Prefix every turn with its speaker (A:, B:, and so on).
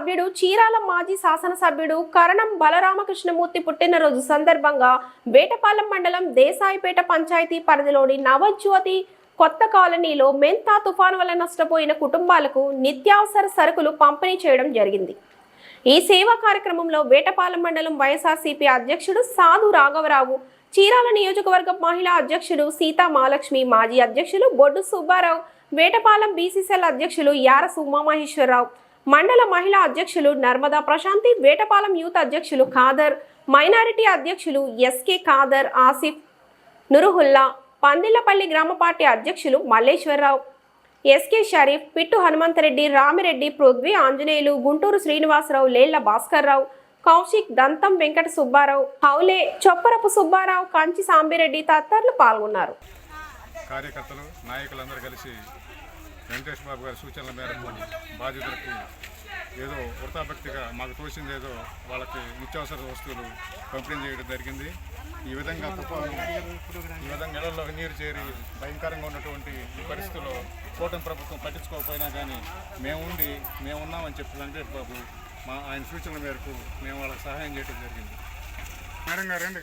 A: సభ్యుడు చీరాల మాజీ శాసనసభ్యుడు కరణం బలరామకృష్ణమూర్తి పుట్టినరోజు సందర్భంగా వేటపాలెం మండలం దేశాయిపేట పంచాయతీ పరిధిలోని నవజ్యోతి కొత్త కాలనీలో మెంతా తుఫాను వల్ల నష్టపోయిన కుటుంబాలకు నిత్యావసర సరుకులు పంపిణీ చేయడం జరిగింది. ఈ సేవా కార్యక్రమంలో వేటపాలెం మండలం వైఎస్ఆర్సీపీ అధ్యక్షుడు సాధు రాఘవరావు చీరాల నియోజకవర్గం మహిళా అధ్యక్షుడు సీతా మహాలక్ష్మి మాజీ అధ్యక్షులు బొడ్డు సుబ్బారావు వేటపాలెం బీసీసీఎల్ అధ్యక్షులు యారసు ఉమామహేశ్వరరావు మండల మహిళా అధ్యక్షులు నర్మదా ప్రశాంతి వేటపాలెం యూత్ అధ్యక్షులు ఖాదర్ మైనారిటీ అధ్యక్షులు ఎస్కే ఖాదర్ ఆసిఫ్ నురుహుల్లా పందిళ్ళపల్లి గ్రామ పార్టీ అధ్యక్షులు మల్లేశ్వరరావు ఎస్కే షరీఫ్ పిట్టు హనుమంతరెడ్డి రామిరెడ్డి పృథ్వీ ఆంజనేయులు గుంటూరు శ్రీనివాసరావు లేళ్ళ భాస్కర్రావు కౌశిక్ దంతం వెంకట సుబ్బారావు హౌలే చొప్పరపు సుబ్బారావు కంచి సాంబిరెడ్డి తదితరులు పాల్గొన్నారు.
B: కార్యకర్తలు నాయకులందరూ కలిసి వెంకటేష్ బాబు గారి సూచనల మేరకు బాధితులకు ఏదో వృతాభక్తిగా మాకు తోచింది ఏదో వాళ్ళకి నిత్యావసర వస్తువులు పంపిణీ చేయడం జరిగింది. ఈ విధంగా తుఫాను ఈ విధంగా ఇళ్ళలో నీరు చేరి భయంకరంగా ఉన్నటువంటి ఈ పరిస్థితుల్లో కూటమి ప్రభుత్వం పట్టించుకోకపోయినా కానీ మేము ఉండి మేము ఉన్నామని చెప్పి వెంకటేష్ బాబు మా ఆయన సూచనల మేరకు మేము వాళ్ళకి సహాయం చేయడం జరిగింది. మేడం గారు రండి.